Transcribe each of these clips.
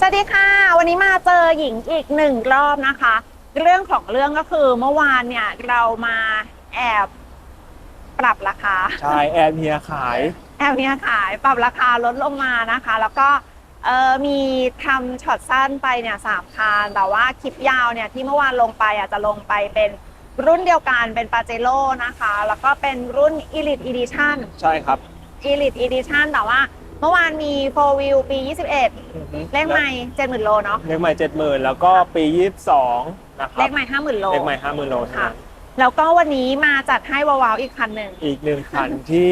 สวัสดีค่ะ วันนี้มาเจอหญิงอีกหนึ่งรอบนะคะ เรื่องของเรื่องก็คือเมื่อวานเนี่ยเรามาแอบปรับราคา ใช่แอนเฮียขาย แอบเนี่ยขายปรับราคาลดลงมานะคะ แล้วก็เออมีทำช็อตสั้นไปเนี่ยสามคันแต่ว่าคลิปยาวเนี่ยที่เมื่อวานลงไปอะจะลงไปเป็นรุ่นเดียวกันเป็นปาเจโร่นะคะ แล้วก็เป็นรุ่น Elite Edition ใช่ครับ Elite Edition แต่ว่า เมื่อวานมี 4 Wheel ปี 21 เลขใหม่ 70,000 โลเนาะ เลขใหม่เจ็ดหมื่นแล้วก็ปียี่สิบสองนะคเลรับขใหม่ 50,000 โล เลขใหม่ห้าหมื่นโลค่ะ แล้วก็วันนี้มาจัดให้วาวๆอีกคันหนึ่ง อีกหนึ่งคันที่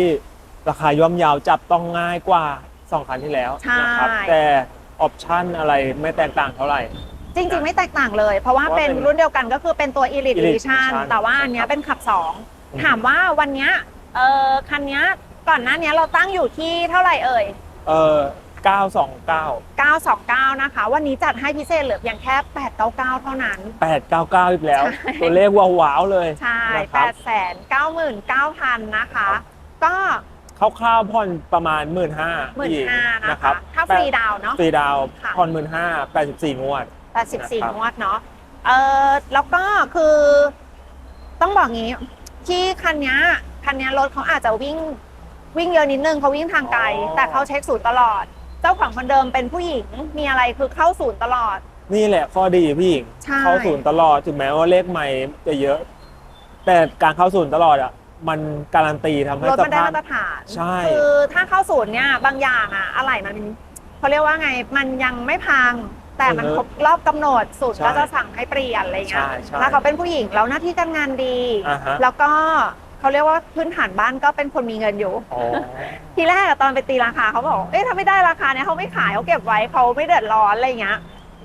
ราคาย่อมเยาวจับต้องง่ายกว่าสองคันที่แล้วใช่นะครับ แต่ออปชั่นอะไรไม่แตกต่างเท่าไหร่จริงๆ ไม่แตกต่างเลย เพราะว่าเพราะว่าเป็นเป็นรุ่นเดียวกันก็คือเป็นตัว Elite Elite Edition Edition แต่ว่าอันเนี้ยเป็นขับ 2 ถามว่าวันเนี้ยเออคันเนี้ย ก่อนหน้าเนี้ยเราตั้งอยู่ที่เท่าไหร่เอ่ย เออเก้าสองเก้า929 นะคะ วันนี้จัดให้พิเศษเหลือเพียงแค่ 899 เท่านั้นแปดเก้าเก้าอีกแล้ว ใช่ ตัวเลขว้าวๆเลยใช่นะครับ899,000 นะคะ ก็คร่าวๆผ่อนประมาณหมื่นห้า15,000นะคะ ถ้าฟรีดาวน์เนาะ ฟรีดาวน์ค่ะ ผ่อนหมื่นห้าแปดสิบสี่งวด84นะครับงวดเนาะเออแล้วก็คือ ต้องบอกงี้ ที่คันเนี้ยคันเนี้ยรถเขาอาจจะวิ่ง วิ่งเยอะนิดนึงเขาวิ่งทางไกลอ๋อแต่เขาเช็คศูนย์ตลอด เจ้าของคนเดิมเป็นผู้หญิงมีอะไรคือเข้าศูนย์ตลอด นี่แหละข้อดีพี่หญิงใช่ เข้าศูนย์ตลอดถึงแม้ว่าเลขใหม่จะเยอะ แต่การเข้าศูนย์ตลอดอะ มันการันตีทำให้รถสมันได้ภาพ มาตรฐานใช่ คือถ้าเข้าศูนย์เนี่ยบางอย่างอะอะไรมันเขาเรียกว่าไงมันยังไม่พัง แต่มันอือฮึครบรอบกำหนดศูนย์ใช่ก็จะสั่งให้เปลี่ยนอะไรเงี้ยใช่ใช่ แล้วเขาเป็นผู้หญิงแล้วหน้าที่การงานดี อ่าฮะ แล้วก็ เขาเรียกว่าพื้นฐานบ้านก็เป็นคนมีเงินอยู่ อ๋อ ทีแรกอะตอนไปตีราคาเขาบอก เอ๊ะถ้าไม่ได้ราคาเนี่ยเขาไม่ขายเขาเก็บไว้เขาไม่เดือดร้อนอะไรเงี้ย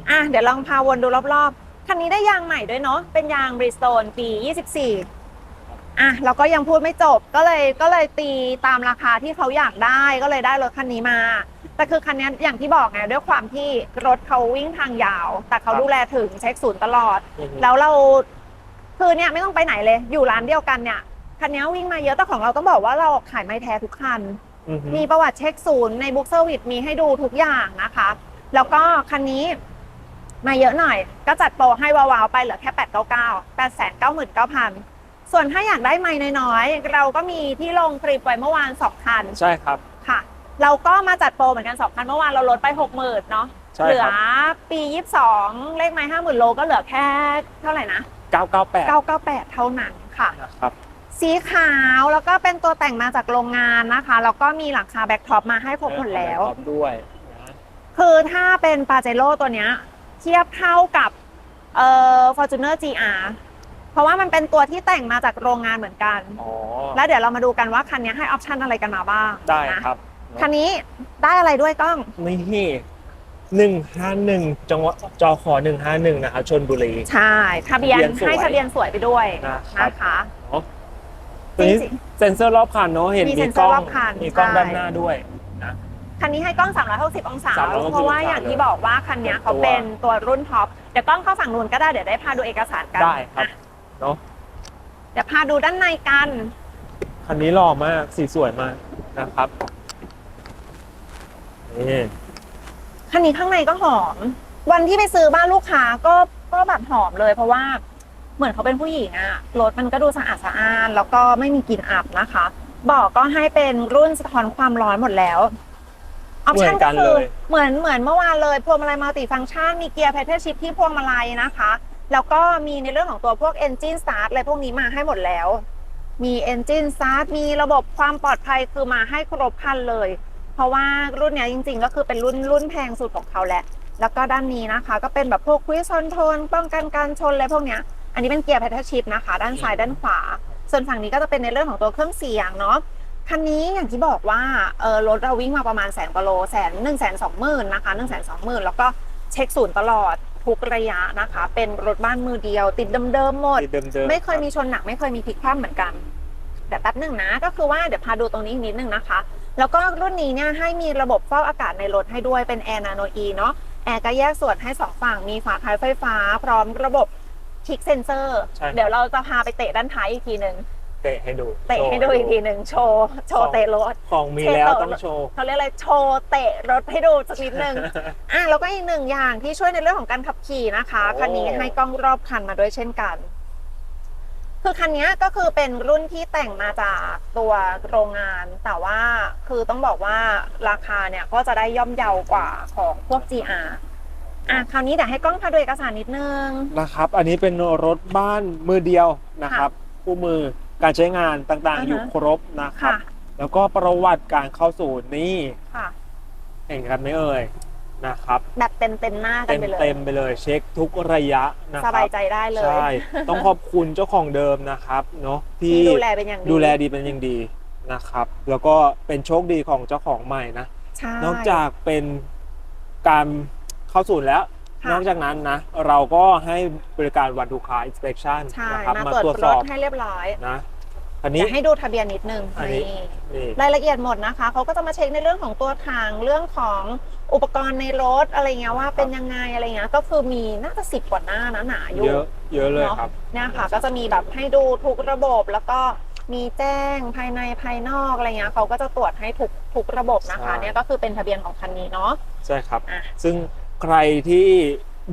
อะเดี๋ยวลองพาวนดูรอบๆ คันนี้ได้ยางใหม่ด้วยเนาะ เป็นยางบริสโตนปี 24 อะเราก็ยังพูดไม่จบ ก็เลยก็เลยตีตามราคาที่เขาอยากได้ ก็เลยได้รถคันนี้มา แต่คือคันนี้อย่างที่บอกไงด้วยความที่รถเขาวิ่งทางยาว แต่เขาดูแลถึงเช็คศูนย์ตลอดอือฮึแล้วเราคือเนี่ยไม่ต้องไปไหนเลย อยู่ร้านเดียวกันเนี่ย คันนี้วิ่งมาเยอะแต่ของเราต้องบอกว่าเราขายไม่แท้ทุกคัน อือฮึมีประวัติเช็คศูนย์ในบุ๊กเซอร์วิสมีให้ดูทุกอย่างนะคะ แล้วก็คันนี้มาเยอะหน่อย ก็จัดโปรให้วาวๆไปเหลือแค่ 899 899,000ส่วนถ้าอยากได้ไม่น้อยๆ เราก็มีที่ลงคลิปไว้เมื่อวาน 2 คันใช่ครับ ค่ะ เราก็มาจัดโปรเหมือนกัน 2 คันเมื่อวานเราลดไป 60,000เนาะ ใช่เหลืคอรับปี 22 เลขไม้ 50,000 โลก็เหลือแค่เท่าไหร่นะ 998 998 เท่านั้นค่ะ นะครับ สีขาวแล้วก็เป็นตัวแต่งมาจากโรงงานนะคะ แล้วก็มีหลังคาแบ็คท็อปมาให้ครบหมดแล้ว พร้อมด้วยนะคือถ้าเป็นปาเจโร่ตัวเนี้ยเทียบเท่ากับเอ่อ Fortuner GR เพราะว่ามันเป็นตัวที่แต่งมาจากโรงงานเหมือนกัน อ๋อแล้วเดี๋ยวเรามาดูกันว่าคันนี้ให้ออปชันอะไรกันมาบ้างได้นะ ครับคันนี้ได้อะไรด้วยกล้อง นี่หนึ่งห้าหนึ่งจังหวะจอขอหนึ่งห้าหนึ่งนะครับชนบุรี ใช่ ทะเบียนทะเบียนสวย ให้ทะเบียนสวยไปด้วยนะครับนะคะ เนาะ ตัวนี้จริง เซ็นเซอร์รอบคันเนาะเห็นมีมีเซ็นเซกอร์ล้อรงอบคันมีกล้องใช่ ด้านหน้าด้วยนะคันนี้ให้กล้อง 360 องศา 360เพราะว่าอย่างที่บอกว่าคันนี้เขาเป็นตัวรุ่นท็อป เดี๋ยวกล้องเข้าฝั่งนู้นก็ได้ เดี๋ยวได้พาดูเอกสารกันได้ครับ อะเนาะเดี๋ยวพาดูด้านในกัน คันนี้หล่อมากสีสวยมากนะครับนี่ คันนี้ข้างในก็หอม วันที่ไปซื้อบ้านลูกค้าก็ก็แบบหอมเลยเพราะว่า เหมือนเขาเป็นผู้หญิงอะรถมันก็ดูสะอาดสะอ้าน แล้วก็ไม่มีกลิ่นอับนะคะเบอกก็ให้เป็นรุ่นสะท้อนความร้อนหมดแล้วออปชั่นก็คือเหมือนเหมือนเมื่อวานเลยพวงมาลัยมัลติฟังก์ชันมีเกียร์เพทเทชิพที่พวงมาลัยนะคะ แล้วก็มีในเรื่องของตัวพวก Engine Start อะไรพวกนี้มาให้หมดแล้ว มี Engine Start มีระบบความปลอดภัยคือมาให้ครบครันเลย เพราะว่ารุ่นเนี้ยจริง ๆ ก็คือเป็นรุ่นรุ่นแพงสุดของเขาแหละแล้วก็ด้านนี้นะคะ ก็เป็นแบบพวกควิสคอนโทรลป้องกันการชนอะไรพวกเนี้ย อันนี้เป็นเกียร์แพทเทิร์ชิพนะคะ ด้านซ้ายด้านขวา ส่วนฝั่งนี้ก็จะเป็นในเรื่องของตัวเครื่องเสียงเนาะคันนี้อย่างที่บอกว่าเออรถเราวิ่งมาประมาณแสนกว่าโลแสนหนึ่งแสนสองหมื่นนะคะหนึ่งแสนสองหมื่นแล้วก็เช็คศูนย์ตลอดทุกระยะนะคะ เป็นรถบ้านมือเดียว ติดเดิมๆหมดสีเดิมๆไม่เคยมีรับชนหนักไม่เคยมีพลิกคว่ำเหมือนกันแต่แป๊บหนึ่งนะก็คือว่าเดี๋ยวพาดูตรงนี้อีกนิดนึงนะคะ แล้วก็รุ่นนี้เนี่ยให้มีระบบเฝ้าอากาศในรถให้ด้วยเป็นแอร์นาโนอีเนาะแอร์ก็แยกส่วนให้สองฝั่งมีฝาท้ายไฟฟ้า พร้อมระบบ คลิกเซนเซอร์ ใช่ครับ เดี๋ยวเราจะพาไปเตะด้านท้ายอีกทีหนึ่งเตะให้ดูเตะให้ดูอีกทีหนึ่งโชว์โชว์เตะรถ ของมีแล้วต้องโชว์ เขาเรียกอะไรโชว์เตะรถให้ดูสักนิดนึง อะแล้วก็อีกหนึ่งอย่างที่ช่วยในเรื่องของการขับขี่นะคะโอ้ คันนี้ให้กล้องรอบคันมาด้วยเช่นกัน คือคันนี้ก็คือเป็นรุ่นที่แต่งมาจากตัวโรงงาน แต่ว่าคือต้องบอกว่าราคาเนี่ยก็จะได้ย่อมเยาวกว่าของพวก GR อะคราวนี้เดี๋ยวให้กล้องพาดูเอกสารนิดนึง นะครับ อันนี้เป็นรถบ้านมือเดียวนะครับคู่มือการใช้งานต่างอ่าๆฮะอยู่ครบนะครับ ค่ะ แล้วก็ประวัติการเข้าสู่นี่ค่ะ เห็นกันไหมเอ่ยนะครับ แบบเต็มเต็มๆหน้ากันเต็มไปเลย เต็มๆไปเลยเช็คทุกระยะนะคสรับบายใจได้เลยใช่ ต้องขอบคุณเจ้าของเดิมนะครับเนาะที่ที่ดูแลเป็นอย่างดีดูแลดีเป็นอย่างดีนะครับ แล้วก็เป็นโชคดีของเจ้าของใหม่นะ ใช่นอกจากเป็นการ เข้าศูนย์แล้ว ค่ะนอกจากนั้นนะ เราก็ให้บริการวันดูคาอินสเป t ชันใช่นะครับมามาตรวจตรวจรสอถบให้เรียบร้อยนะอันนี้เดี๋ยวให้ดูทะเบียนนิดนึงอันนี้ นี่ นี่ รายละเอียดหมดนะคะ เขาก็จะมาเช็คในเรื่องของตัวทางเรื่องของอุปกรณ์ในรถอะไรเงี้ยว่าเป็นยังไงอะไรเงี้ย ก็คือมีน่าจะสิบกว่าหน้านะหนาอยู่เยอะเยอะเลยเนาะครับ เนี่ยค่ะ ก็จะมีแบบให้ดูทุกระบบแล้วก็มีแจ้งภายในภายนอกอะไรเงี้ยเขาก็จะตรวจให้ทุกทุกระบบนะคะ ใช่ เนี่ยก็คือเป็นทะเบียนของคันนี้เนาะ ใช่ครับ อะ ซึ่ง ใครที่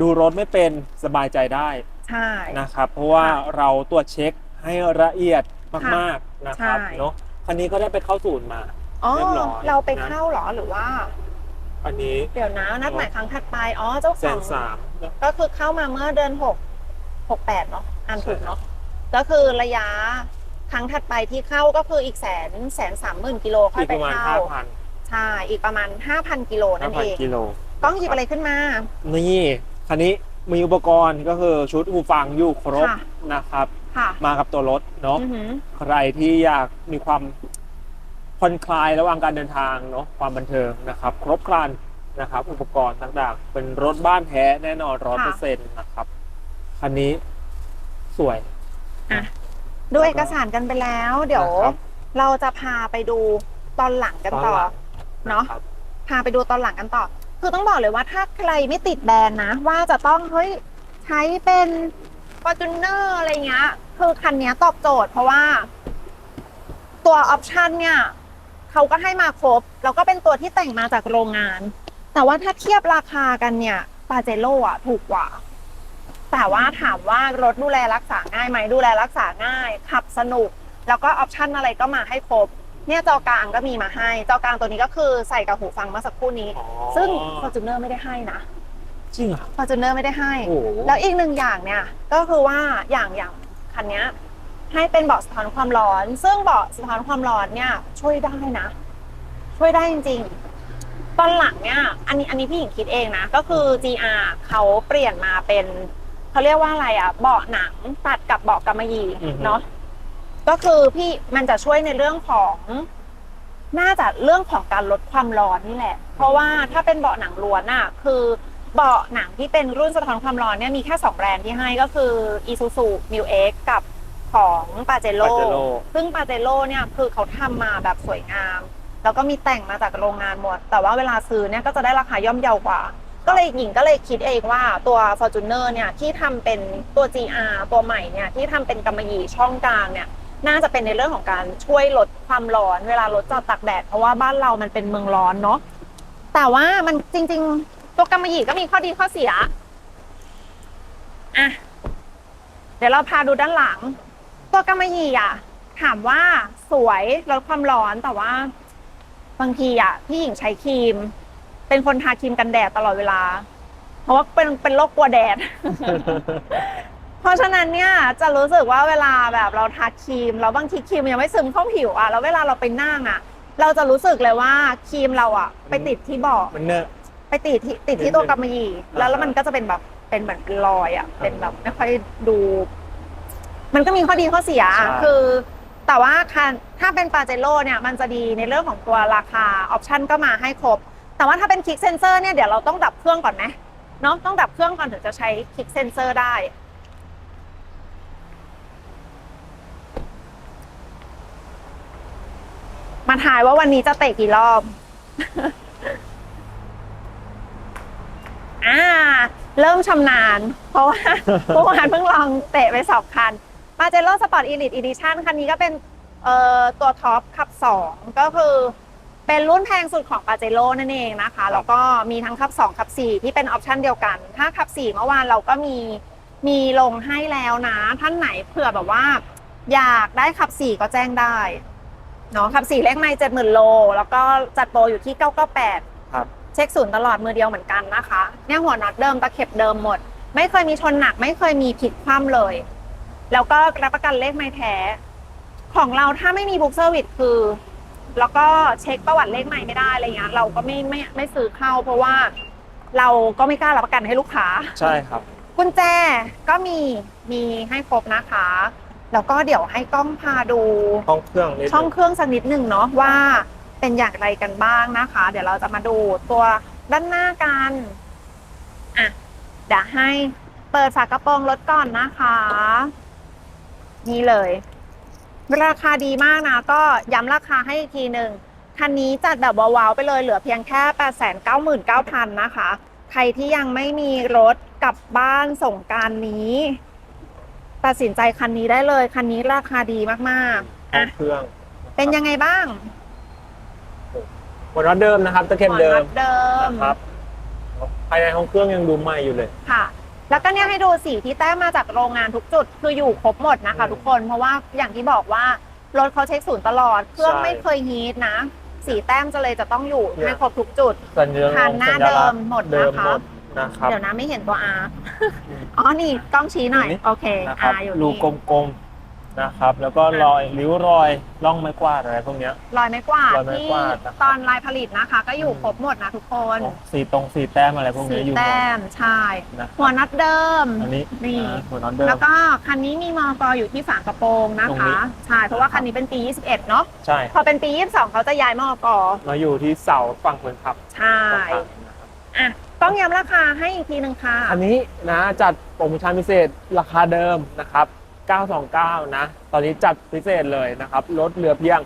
ดูรถไม่เป็นสบายใจได้ใช่ นะครับ เพราะว่าค่ะเราตรวจเช็คให้ละเอียดมากๆนะครับใช่ เนาะคันนี้ก็ได้ไปเข้าศูนย์มา อ๋อ เรียบร้อย เราไปนะเข้าเหรอหรือว่า อันนี้เดี๋ยวนะนัดหมายครั้งถัดไป อ๋อ เจ้าแสของนสามก็คือเข้ามาเมื่อเดือนหกหกแปดเนาะอ่านถูกเนาะก็คือระยะครั้งถัดไปที่เข้าก็คืออีกแสนแสนสามหมื่นกิโลค่ออียกไปประมาณเข้าห้าพันใช่อีกประมาณห้าพันกิโลห้านั่นพันเอง กิโล กล้องหยิบอะไรขึ้นมา นี่คันนี้มีอุปกรณ์ก็คือชุดหูฟังอยู่ครบค่ะ นะครับ ค่ะมากับตัวรถเนาะ อือหือ ใครที่อยากมีความผ่อนคลายระหว่างการเดินทางเนาะความบันเทิงนะครับ ครบครันนะครับ อุปกรณ์ต่างๆ เป็นรถบ้านแท้แน่นอนร้อยเปอร์เซ็นต์นะครับคันนี้สวยอะ ดูเอกสารกันไปแล้ว เดี๋ยว นะครับเราจะพาไปดูตอนหลังกันต่อหลังเนาะ ครับพาไปดูตอนหลังกันต่อ คือต้องบอกเลยว่าถ้าใครไม่ติดแบรนด์นะ ว่าจะต้องเฮ้ยใช้เป็น f o r t u n e r อะไรเงี้ย คือคันนี้ตอบโจทย์เพราะว่า ตัวออปชันเนี่ยเขาก็ให้มาครบ แล้วก็เป็นตัวที่แต่งมาจากโรงงาน แต่ว่าถ้าเทียบราคากันเนี่ยปาเจโร่อะถูกกว่า แต่ว่าถามว่ารถดูแลรักษาง่ายไหมดูแลรักษาง่าย ขับสนุก แล้วก็ออปชันอะไรก็มาให้ครบ เนี่ยจอกลางก็มีมาให้ จอกลางตัวนี้ก็คือใส่กับหูฟังเมื่อสักครู่นี้ อ๋อ ซึ่ง Fortuner ไม่ได้ให้นะ จริงเหรอ Fortuner ไม่ได้ให้ โอ้โห แล้วอีกหนึ่งอย่างเนี่ยก็คือว่าอย่างอย่างคันเนี้ยให้เป็นเบาะสะท้อนความร้อน ซึ่งเบาะสะท้อนความร้อนเนี่ย ช่วยได้นะ ช่วยได้จริงๆตอนหลังเนี่ย อันนี้อันนี้พี่หญิงคิดเองนะ ก็คือ GR เขาเปลี่ยนมาเป็นเขาเรียกว่าอะไรอะเบาะหนังตัดกับเบาะกำมะหยี่อือฮึ เนาะ ก็คือพี่มันจะช่วยในเรื่องของน่าจะเรื่องของการลดความร้อนนี่แหละ เพราะว่าถ้าเป็นเบาะหนังล้วนอะคือเบาะหนังที่เป็นรุ่นสะท้อนความร้อนเนี่ยมีแค่2แบรนด์ที่ให้ก็คือ Isuzu Mu X กับของ p a j e r o Pajero ซึ่ง p a j e r o เนี่ยคือเขาทำมาแบบสวยงาม แล้วก็มีแต่งมาจากโรงงานหมด แต่ว่าเวลาซื้อเนี่ยก็จะได้ราคาย่อมเยาวกว่า ก็เลยหญิงก็เลยคิดเองว่าตัว Fortuner เนี่ยที่ทำเป็นตัว GR ตัวใหม่เนี่ยที่ทำเป็นกำมะหยี่ช่องกลางเนี่ย น่าจะเป็นในเรื่องของการช่วยลดความร้อน เวลารถจอดตากแดดเพราะว่าบ้านเรามันเป็นเมืองร้อนเนาะแต่ว่ามันจริง ๆ ตัวกำมะหยี่ก็มีข้อดีข้อเสียอะเดี๋ยวเราพาดูด้านหลัง ตัวกำมะหยี่อะ ถามว่าสวยลดความร้อนแต่ว่า บางทีอะพี่หญิงใช้ครีม เป็นคนทาครีมกันแดดตลอดเวลา เพราะว่าเป็นเป็นโรคกลัวแดด เพราะฉะนั้นเนี่ยจะรู้สึกว่าเวลาแบบเราทาครีมแล้วบางทีครีมยังไม่ซึมเข้าผิวอะแล้วเวลาเราไปนั่งอะ เราจะรู้สึกเลยว่าครีมเราอะ ไปติดที่เบาะมันเนอะ ไปติดที่ติดที่ตัวกำมะหยี่แล้วแล้วมันก็จะเป็นแบบเป็นเหมือนเป็นรอยอะเป็นแบบไม่ค่อยดู มันก็มีข้อดีข้อเสียอะใช่ คือ แต่ว่าคันถ้าเป็นปาเจโร่เนี่ยมันจะดีในเรื่องของตัวราคาออปชันก็มาให้ครบ แต่ว่าถ้าเป็นคลิกเซนเซอร์เนี่ยเดี๋ยวเราต้องดับเครื่องก่อนไหมเนาะต้องดับเครื่องก่อนถึงจะใช้คลิกเซนเซอร์ได้ มาถ่ายว่าวันนี้จะเตะกี่รอบ อ่า เริ่มชำนาญ เพราะว่าเมื่อวานเพิ่งลองเตะไปสองคันมาเจโร่สปอร์ตอีลิ e อีดิชันคันนี้ก็เป็นเอ่อตัวท็อปขับ2ก็คือเป็นรุ่นแพงสุดของปาเจโร่นั่นเองนะคะ แล้วก็มีทั้งขับ2ขับ 4 ที่เป็นออปชันเดียวกัน ถ้าขับ 4 เมื่อวานเราก็มีมีลงให้แล้วนะ ท่านไหนเผื่อแบบว่า อยากได้ขับ 4 ก็แจ้งได้ เนาะขับ4เลขไม่เจ็ดหมื่นโล แล้วก็จัดโปรอยู่ที่998ครับ เช็คศูนย์ตลอดมือเดียวเหมือนกันนะคะ เนี่ยหัวน็อตเดิมตะเข็บเดิมหมด ไม่เคยมีชนหนัก ไม่เคยมีผิดคว่ำเลย แล้วก็รับประกันเลขไม่แท้ ของเราถ้าไม่มีบุ๊กเซอร์วิสคือ แล้วก็เช็คประวัติเลขใหม่ไม่ได้อะไรเงี้ยเราก็ไม่ไม่ไม่ซื้อเข้า เพราะว่า เราก็ไม่กล้ารับประกันให้ลูกค้า ใช่ครับ กุญแจก็มีมีให้ครบนะคะ แล้วก็เดี๋ยวให้กล้องพาดูห้องเครื่องนิดนึช่องเครื่องสักนิดหนึ่งเนาะว่าเป็นอย่างไรกันบ้างนะคะ เดี๋ยวเราจะมาดูตัวด้านหน้ากันอะเดี๋ยวให้เปิดฝากระโปรงรถก่อนนะคะ นี่เลย ราคาดีมากนะ ก็ย้ำราคาให้อีกทีหนึ่งคันนี้จัดแบบว้าวๆไปเลยเหลือเพียงแค่ 899,000 นะคะ ใครที่ยังไม่มีรถกลับบ้านส่งกรารนี้ ตัดสินใจคันนี้ได้เลย คันนี้ราคาดีมากๆห้ออะงเครื่องเป็นยังไงบ้างหัวน็อตเดิมนะครับตะเข็บเดิหัวมน็อตเดิมนะครับภายในห้องเครื่องยังดูใหม่อยู่เลยค่ะ แล้วก็เนี่ยให้ดูสีที่แต้มมาจากโรงงานทุกจุดคืออยู่ครบหมดนะคะอืมทุกคนเพราะว่าอย่างที่บอกว่ารถเขาเช็คศูนย์ตลอด เครื่องใช่ไม่เคยฮีทนะ สีแต้มจะเลยจะต้องอยู่เนี่ยให้ครบทุกจุดสัญลักษณ์คันหน้าสัญลักษณ์เดิมหมดเดิมนะคะหมด นะครับ เดี๋ยวนะไม่เห็นตัว R อืมอ๋อ นี่กล้องชี้หน่อย นี่ โอเค นะครับ R อยู่รูนี่ กลมๆนะครับ แล้วก็รอยริ้วรอยร่องไม้กวาดอะไรพวกเนี้ย รอยไม้กวาดรอยไม้ที่กวาดนะครับตอนลายผลิตนะคะ ก็อยู่อืม ครบหมดนะทุกคนสีตรงสีแต้มอะไรพวกสีเนี้ยอยู่หมแต้ดมใช่นะครับหัวนัดเดิม อันนี้นี่ อ่าหัวน็อตเดิม แล้วก็คันนี้มีมอกอยู่ที่ฝากระโปรงนะตรงนี้ คะใช่เพราะว่าคันนี้เป็นปี 21 เนาะใช่พอเป็นปี 22 เขาจะย้ายมอกมาอยู่ที่เสาฝั่งคนขับใช่ตรงกลางนะครับอะ ต้องย้ำราคาให้อีกทีหนึ่งค่ะ อันนี้นะจัดโปรโมชั่นพิเศษราคาเดิมนะครับ 929 นะ ตอนนี้จัดพิเศษเลยนะครับ ลดเหลือเพียง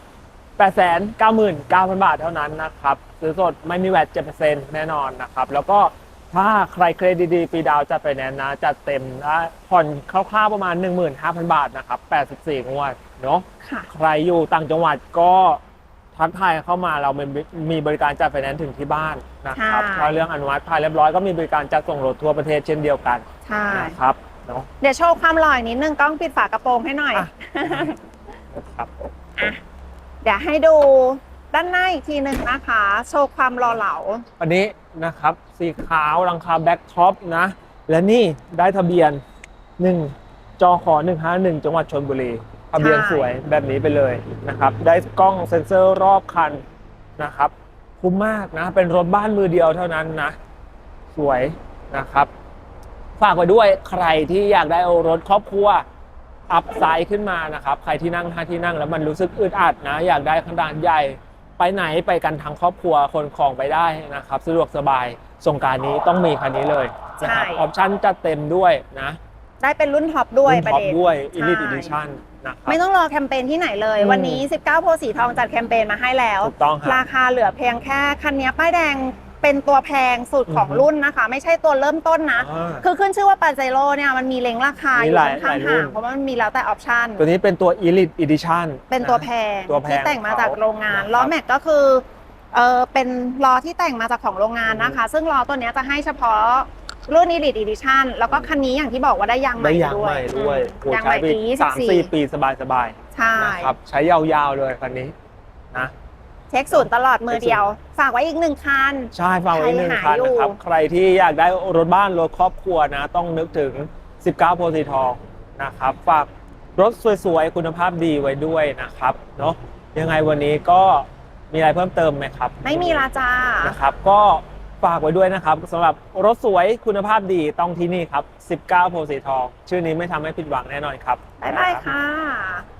899,000 บาทเท่านั้นนะครับ ซื้อสดไม่มีแวต7%แน่นอนนะครับ แล้วก็ถ้าใครเครดิตดีฟรีดาวน์จัดไปแนนนะ จัดเต็มนะผ่อนคร่าวๆประมาณ 15,000 บาทนะครับ 84 งวดเนาะค่ะใครอยู่ต่างจังหวัดก็ ทักทายเข้ามาเรามีมีบริการจัดไฟแนนซ์ถึงที่บ้านนะครับใช่ถ้าเรื่องอนุมัติภายเรียบร้อยก็มีบริการจัดส่งรถทั่วประเทศเช่นเดียวกันใช่นะครับเนาะเดี๋ยวโชว์ความหล่ออีกนิดนึงกล้องปิดฝากระโปรงให้หน่อยอะนะครับเดี๋ยวให้ดูด้านหน้าอีกทีหนึ่งนะคะ โชว์ความหล่อเหลาอันนี้นะครับสีขาวหลังคาแบ็คท็อปนะ และนี่ได้ทะเบียน 1จอขอ151 จังหวัดชนบุรี ทะเบียนใช่สวยแบบนี้ไปเลยนะครับ ได้กล้องเซ็นเซอร์รอบคันนะครับ คุ้มมากนะ เป็นรถบ้านมือเดียวเท่านั้นนะ สวยนะครับ ฝากไว้ด้วยใครที่อยากได้เอารถครอบครัวอัพไซด์ขึ้นมานะครับ ใครที่นั่งท่าที่นั่งแล้วมันรู้สึกอึดอัดนะ อยากได้ขนาดใหญ่ไปไหนไปกันทั้งครอบครัวคนของไปได้นะครับ สะดวกสบายสงกรารนี้ต้องมีคันนี้เลยนะครับใช่ออปชั่นจัดเต็มด้วยนะ ได้เป็นรุ่นท็อปด้วยรุ่นประท็อปเด็นด้วยใช่ Elite Edition นะครับ ไม่ต้องรอแคมเปญที่ไหนเลย อืมวันนี้ 19 โพธิ์สีทองจัดแคมเปญมาให้แล้ว ถูกต้องครับราคาเหลือเพียงแค่คันนี้ป้ายแดงเป็นตัวแพงสุดของอือฮึ รุ่นนะคะ ไม่ใช่ตัวเริ่มต้นนะ อ่า คือขึ้นชื่อว่าปาเจโร่เนี่ยมันมีเล็งราคาอมียู่หลายค่อนข้างหลายรุ่ห่านงเพราะว่ามันมีแล้วแต่ออปชันตัวนี้เป็นตัว Elite Edition เป็นตัวะแพงตัวแพงที่แต่งมาจากโรงงานนะครับล้อแม็กก็คือเออเป็นล้อที่แต่งมาจากของโรงงานนะคะ ซึ่งล้อตัวเนี้ยจะให้เฉพาะ รุ่น Elite Edition แล้วก็คันนี้อย่างที่บอกว่าได้ยางใหม่ได้ยางด้วใหยม่ด้วยอืโอ้มยางใหใช้ม่ไปปีสามสี่24ปีสบายใช่ ๆนะครับใช้ยาวๆเลยคันนี้นะ เช็คศูนย์ตลอดมือเดียว ฝากไว้อีกหนึ่งคัน ใช่ฟังไว้หนึ่งใครคันหาอยู่ นะครับ ใครที่อยากได้รถบ้านรถครอบครัวนะ ต้องนึกถึง 19 โพธิ์สีทองนะครับ ฝากรถสวยๆ คุณภาพดีไว้ด้วยนะครับเนาะยังไงวันนี้ก็มีอะไรเพิ่มเติมไหมครับไม่มีละจ้านะครับ ก็ ฝากไว้ด้วยนะครับสำหรับรถสวยคุณภาพดีต้องที่นี่ครับ 19 โพสีทอง ชื่อนี้ไม่ทำให้ผิดหวังแน่นอนครับ บ๊ายบายค่ะ